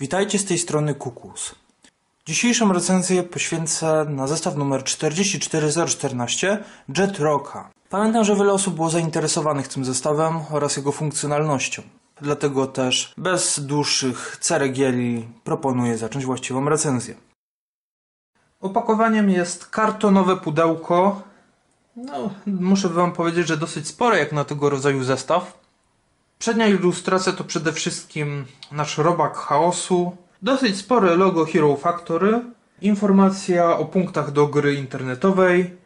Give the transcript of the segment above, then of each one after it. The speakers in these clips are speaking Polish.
Witajcie z tej strony Kukus. Dzisiejszą recenzję poświęcę na zestaw numer 44014 Jet Rocka. Pamiętam, że wiele osób było zainteresowanych tym zestawem oraz jego funkcjonalnością. Dlatego też bez dłuższych ceregieli proponuję zacząć właściwą recenzję. Opakowaniem jest kartonowe pudełko. No, muszę wam powiedzieć, że dosyć spore jak na tego rodzaju zestaw. Przednia ilustracja to przede wszystkim nasz robak chaosu, dosyć spore logo Hero Factory, informacja o punktach do gry internetowej,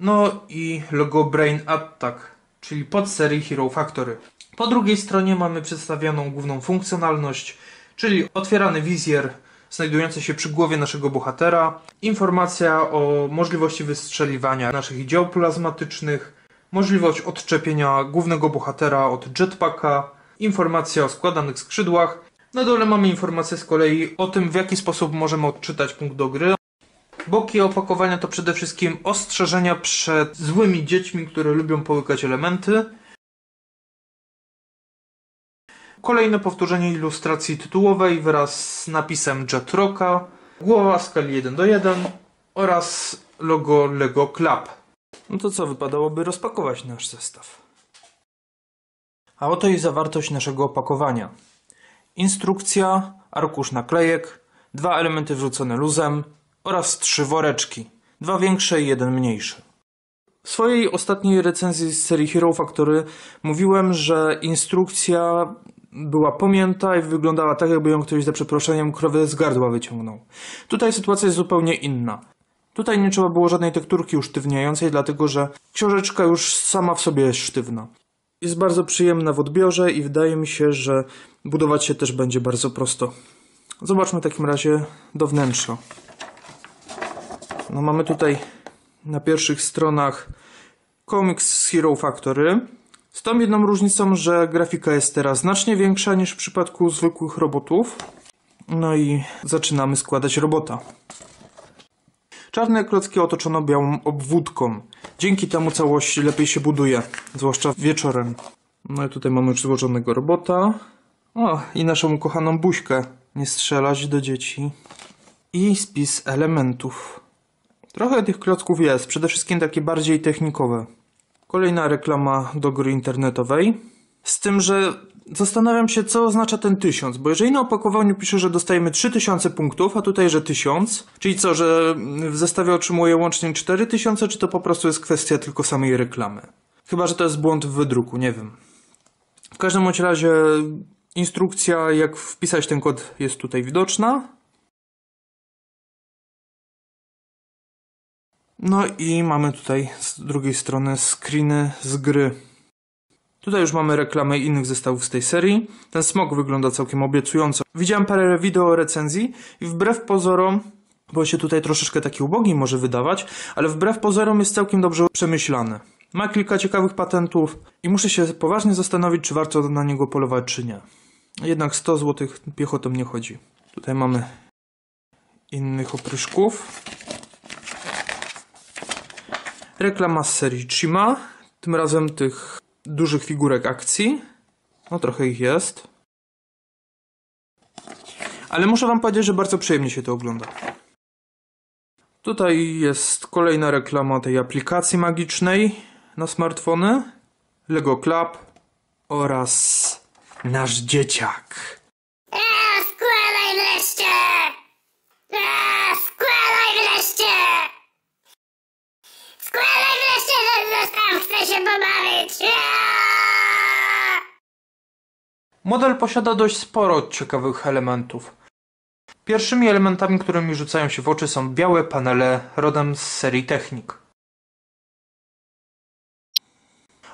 no i logo Brain Attack, czyli podserii Hero Factory. Po drugiej stronie mamy przedstawioną główną funkcjonalność, czyli otwierany wizjer znajdujący się przy głowie naszego bohatera, informacja o możliwości wystrzeliwania naszych dział plazmatycznych, możliwość odczepienia głównego bohatera od jetpacka, informacja o składanych skrzydłach. Na dole mamy informację z kolei o tym, w jaki sposób możemy odczytać punkt do gry. Boki opakowania to przede wszystkim ostrzeżenia przed złymi dziećmi, które lubią połykać elementy. Kolejne powtórzenie ilustracji tytułowej wraz z napisem Jet Rocka, głowa w skali 1 do 1 oraz logo Lego Club. No to co, wypadałoby rozpakować nasz zestaw. A oto i zawartość naszego opakowania. Instrukcja, arkusz naklejek, dwa elementy wrzucone luzem oraz trzy woreczki. Dwa większe i jeden mniejszy. W swojej ostatniej recenzji z serii Hero Factory mówiłem, że instrukcja była pomięta i wyglądała tak, jakby ją ktoś za przeproszeniem krowę z gardła wyciągnął. Tutaj sytuacja jest zupełnie inna. Tutaj nie trzeba było żadnej tekturki usztywniającej, dlatego że książeczka już sama w sobie jest sztywna. Jest bardzo przyjemna w odbiorze i wydaje mi się, że budować się też będzie bardzo prosto. Zobaczmy w takim razie do wnętrza. No mamy tutaj na pierwszych stronach komiks z Hero Factory. Z tą jedną różnicą, że grafika jest teraz znacznie większa niż w przypadku zwykłych robotów. No i zaczynamy składać robota. Czarne klocki otoczono białą obwódką. Dzięki temu całość lepiej się buduje, zwłaszcza wieczorem. No i tutaj mamy już złożonego robota. O, i naszą ukochaną buźkę. Nie strzelać do dzieci. I spis elementów. Trochę tych klocków jest, przede wszystkim takie bardziej technikowe. Kolejna reklama do gry internetowej. Z tym, że zastanawiam się, co oznacza ten tysiąc, bo jeżeli na opakowaniu pisze, że dostajemy 3000 punktów, a tutaj, że 1000, czyli co, że w zestawie otrzymuję łącznie 4000, czy to po prostu jest kwestia tylko samej reklamy? Chyba, że to jest błąd w wydruku, nie wiem. W każdym bądź razie instrukcja, jak wpisać ten kod jest tutaj widoczna. No i mamy tutaj z drugiej strony screeny z gry. Tutaj już mamy reklamę innych zestawów z tej serii. Ten smok wygląda całkiem obiecująco. Widziałem parę wideo recenzji i wbrew pozorom, bo się tutaj troszeczkę taki ubogi może wydawać, ale wbrew pozorom jest całkiem dobrze przemyślany. Ma kilka ciekawych patentów i muszę się poważnie zastanowić, czy warto na niego polować, czy nie. Jednak 100 zł piechotą nie chodzi. Tutaj mamy innych opryszków. Reklama z serii Chima. Tym razem tych dużych figurek akcji. No trochę ich jest. Ale muszę wam powiedzieć, że bardzo przyjemnie się to ogląda. Tutaj jest kolejna reklama tej aplikacji magicznej na smartfony. Lego Club oraz nasz dzieciak. Ten zestaw, chcę się pobawić! Model posiada dość sporo ciekawych elementów. Pierwszymi elementami, które mi rzucają się w oczy są białe panele rodem z serii Technik.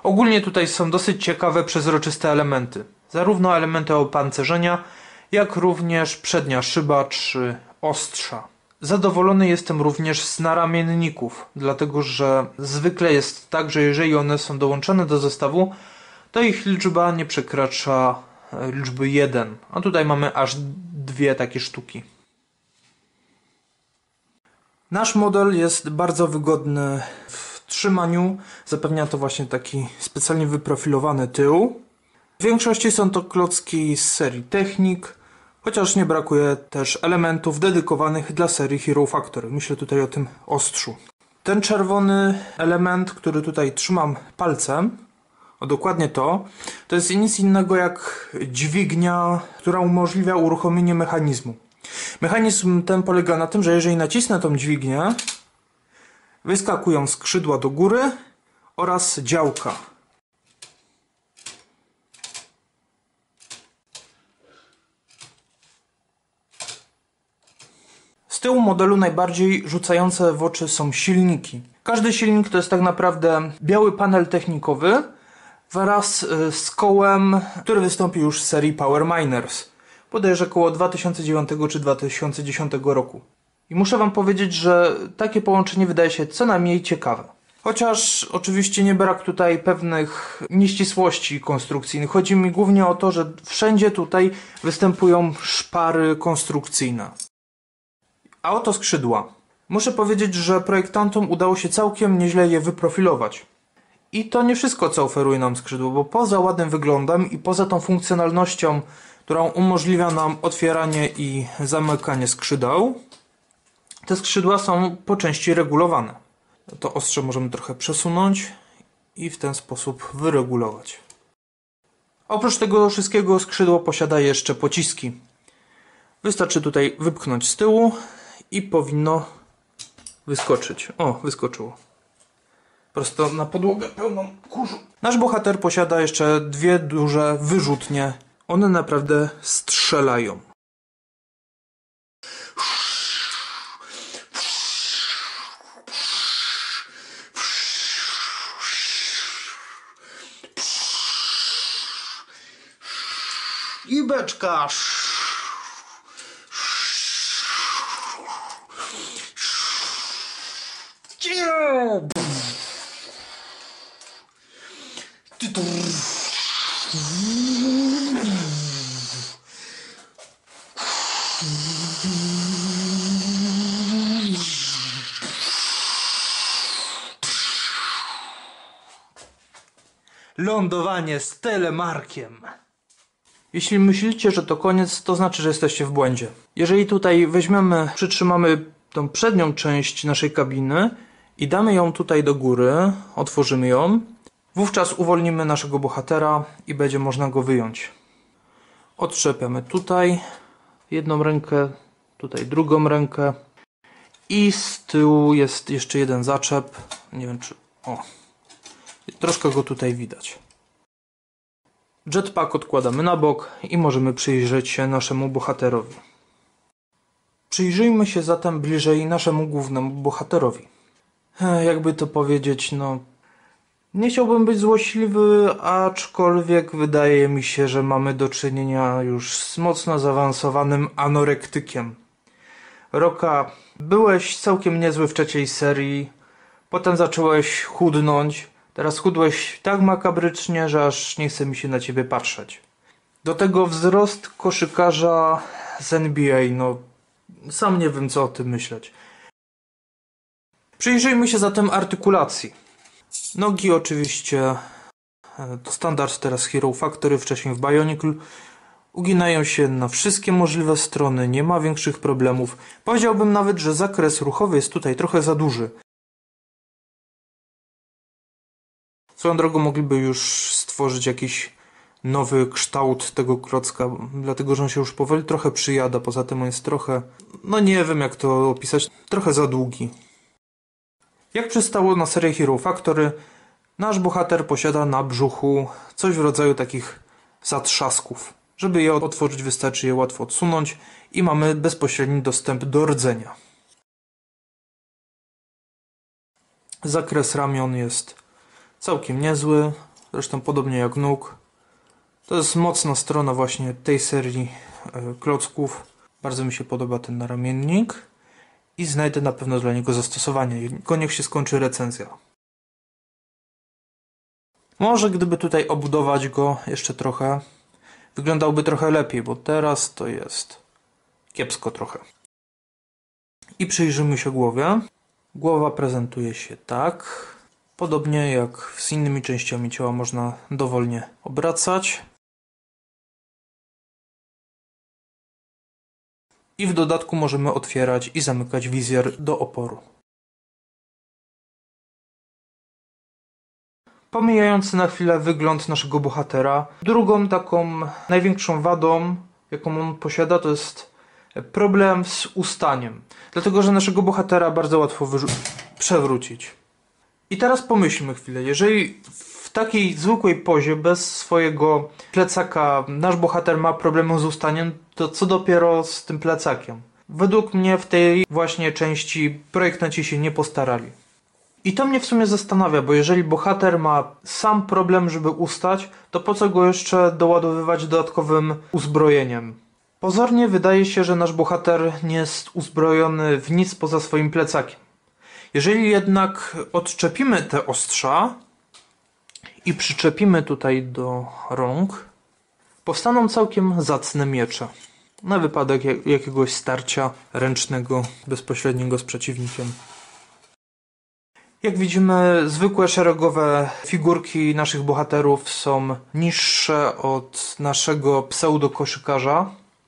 Ogólnie tutaj są dosyć ciekawe, przezroczyste elementy. Zarówno elementy opancerzenia, jak również przednia szyba czy ostrza. Zadowolony jestem również z naramienników, dlatego że zwykle jest tak, że jeżeli one są dołączone do zestawu, to ich liczba nie przekracza e, liczby 1. A tutaj mamy aż dwie takie sztuki. Nasz model jest bardzo wygodny w trzymaniu. Zapewnia to właśnie taki specjalnie wyprofilowany tył. W większości są to klocki z serii Technik Chociaż nie brakuje też elementów dedykowanych dla serii Hero Factory. Myślę tutaj o tym ostrzu. Ten czerwony element, który tutaj trzymam palcem, o dokładnie to, to jest nic innego jak dźwignia, która umożliwia uruchomienie mechanizmu. Mechanizm ten polega na tym, że jeżeli nacisnę tą dźwignię, wyskakują skrzydła do góry oraz działka. Tyłu modelu najbardziej rzucające w oczy są silniki. Każdy silnik to jest tak naprawdę biały panel technikowy wraz y, z kołem, który wystąpił już z serii Power Miners. Podejrzę około 2009 czy 2010 roku. I muszę wam powiedzieć, że takie połączenie wydaje się co najmniej ciekawe. Chociaż oczywiście nie brak tutaj pewnych nieścisłości konstrukcyjnych. Chodzi mi głównie o to, że wszędzie tutaj występują szpary konstrukcyjne. A oto skrzydła. Muszę powiedzieć, że projektantom udało się całkiem nieźle je wyprofilować. I to nie wszystko, co oferuje nam skrzydło, bo poza ładnym wyglądem i poza tą funkcjonalnością, którą umożliwia nam otwieranie i zamykanie skrzydeł, te skrzydła są po części regulowane. To ostrze możemy trochę przesunąć i w ten sposób wyregulować. Oprócz tego wszystkiego skrzydło posiada jeszcze pociski. Wystarczy tutaj wypchnąć z tyłu i powinno wyskoczyć. O, wyskoczyło. Prosto na podłogę pełną kurzu. Nasz bohater posiada jeszcze dwie duże wyrzutnie. One naprawdę strzelają. I beczka. Lądowanie z telemarkiem. Jeśli myślicie, że to koniec, to znaczy, że jesteście w błędzie. Jeżeli tutaj weźmiemy, przytrzymamy tą przednią część naszej kabiny i damy ją tutaj do góry, otworzymy ją, wówczas uwolnimy naszego bohatera i będzie można go wyjąć. Otrzepiamy tutaj jedną rękę, tutaj drugą rękę i z tyłu jest jeszcze jeden zaczep. Nie wiem czy... O, troszkę go tutaj widać. Jetpack odkładamy na bok i możemy przyjrzeć się naszemu bohaterowi. Przyjrzyjmy się zatem bliżej naszemu głównemu bohaterowi. E, Jakby to powiedzieć, no. Nie chciałbym być złośliwy, aczkolwiek wydaje mi się, że mamy do czynienia już z mocno zaawansowanym anorektykiem. Roka, byłeś całkiem niezły w trzeciej serii, potem zacząłeś chudnąć, teraz chudłeś tak makabrycznie, że aż nie chce mi się na ciebie patrzeć. Do tego wzrost koszykarza z NBA, no sam nie wiem co o tym myśleć. Przyjrzyjmy się zatem artykulacji. Nogi oczywiście e, to standard teraz Hero Factory, wcześniej w Bionicle. Uginają się na wszystkie możliwe strony, nie ma większych problemów. Powiedziałbym nawet, że zakres ruchowy jest tutaj trochę za duży. Swoją drogą mogliby już stworzyć jakiś nowy kształt tego klocka, dlatego że on się już powoli trochę przyjada. Poza tym on jest trochę, no nie wiem jak to opisać, trochę za długi. Jak przystało na serię Hero Factory, nasz bohater posiada na brzuchu coś w rodzaju takich zatrzasków. Żeby je otworzyć, wystarczy je łatwo odsunąć i mamy bezpośredni dostęp do rdzenia. Zakres ramion jest całkiem niezły, zresztą podobnie jak nóg. To jest mocna strona właśnie tej serii e, klocków. Bardzo mi się podoba ten naramiennik i znajdę na pewno dla niego zastosowanie. Tylko niech się skończy recenzja. Może gdyby tutaj obudować go jeszcze trochę, wyglądałby trochę lepiej, bo teraz to jest kiepsko trochę. I przyjrzymy się głowie. Głowa prezentuje się tak. Podobnie jak z innymi częściami ciała można dowolnie obracać. I w dodatku możemy otwierać i zamykać wizjer do oporu. Pomijając na chwilę wygląd naszego bohatera, drugą taką największą wadą, jaką on posiada, to jest problem z ustaniem. Dlatego, że naszego bohatera bardzo łatwo przewrócić. I teraz pomyślmy chwilę, jeżeli w takiej zwykłej pozie, bez swojego plecaka, nasz bohater ma problemy z ustaniem, to co dopiero z tym plecakiem? Według mnie w tej właśnie części projektanci się nie postarali. I to mnie w sumie zastanawia, bo jeżeli bohater ma sam problem, żeby ustać, to po co go jeszcze doładowywać dodatkowym uzbrojeniem? Pozornie wydaje się, że nasz bohater nie jest uzbrojony w nic poza swoim plecakiem. Jeżeli jednak odczepimy te ostrza i przyczepimy tutaj do rąk, powstaną całkiem zacne miecze. Na wypadek jak- jakiegoś starcia ręcznego bezpośredniego z przeciwnikiem. Jak widzimy, zwykłe szeregowe figurki naszych bohaterów są niższe od naszego pseudo-koszykarza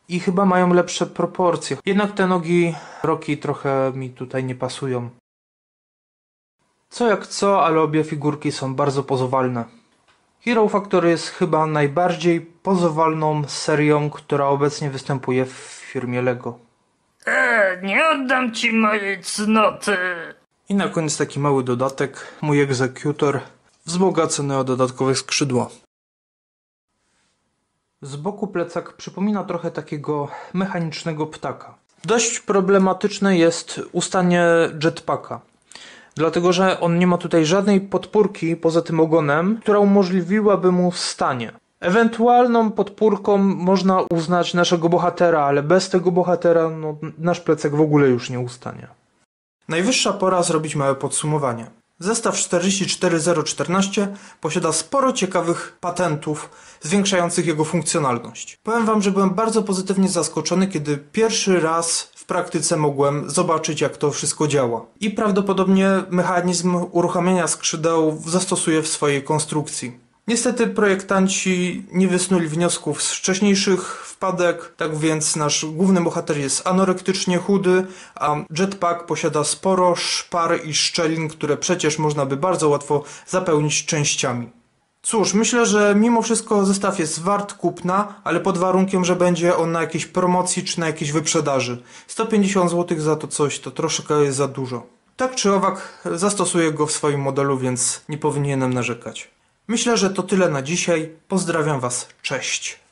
i chyba mają lepsze proporcje. Jednak te nogi Roki trochę mi tutaj nie pasują. Co jak co, ale obie figurki są bardzo pozowalne. Hero Factory jest chyba najbardziej pozowalną serią, która obecnie występuje w firmie LEGO. E, nie oddam ci mojej cnoty. I na koniec taki mały dodatek, mój egzekutor, wzbogacony o dodatkowe skrzydła. Z boku plecak przypomina trochę takiego mechanicznego ptaka. Dość problematyczne jest ustanie jetpacka. Dlatego, że on nie ma tutaj żadnej podpórki poza tym ogonem, która umożliwiłaby mu wstanie. Ewentualną podpórką można uznać naszego bohatera, ale bez tego bohatera no, nasz plecak w ogóle już nie ustanie. Najwyższa pora zrobić małe podsumowanie. Zestaw 44014 posiada sporo ciekawych patentów zwiększających jego funkcjonalność. Powiem wam, że byłem bardzo pozytywnie zaskoczony, kiedy pierwszy raz w praktyce mogłem zobaczyć, jak to wszystko działa. I prawdopodobnie mechanizm uruchamiania skrzydeł zastosuję w swojej konstrukcji. Niestety projektanci nie wysnuli wniosków z wcześniejszych wpadek, tak więc nasz główny bohater jest anorektycznie chudy, a jetpack posiada sporo szpar i szczelin, które przecież można by bardzo łatwo zapełnić częściami. Cóż, myślę, że mimo wszystko zestaw jest wart kupna, ale pod warunkiem, że będzie on na jakiejś promocji czy na jakiejś wyprzedaży. 150 zł za to coś to troszkę jest za dużo. Tak czy owak, zastosuję go w swoim modelu, więc nie powinienem narzekać. Myślę, że to tyle na dzisiaj. Pozdrawiam Was. Cześć.